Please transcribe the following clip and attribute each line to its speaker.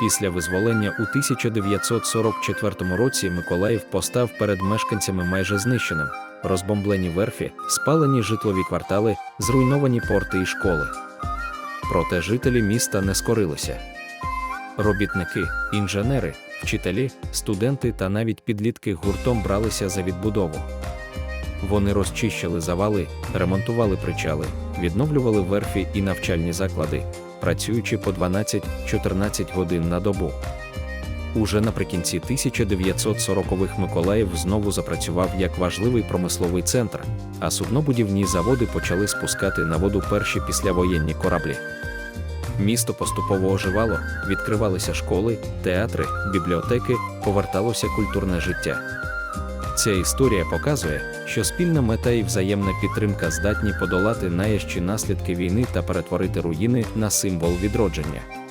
Speaker 1: Після визволення у 1944 році Миколаїв постав перед мешканцями майже знищеним, розбомблені верфі, спалені житлові квартали, зруйновані порти і школи. Проте жителі міста не скорилися. Робітники, інженери, вчителі, студенти та навіть підлітки гуртом бралися за відбудову. Вони розчищали завали, ремонтували причали, відновлювали верфі і навчальні заклади, працюючи по 12-14 годин на добу. Уже наприкінці 1940-х Миколаїв знову запрацював як важливий промисловий центр, а суднобудівні заводи почали спускати на воду перші післявоєнні кораблі. Місто поступово оживало, відкривалися школи, театри, бібліотеки, поверталося культурне життя. Ця історія показує, що спільна мета і взаємна підтримка здатні подолати наящі наслідки війни та перетворити руїни на символ відродження.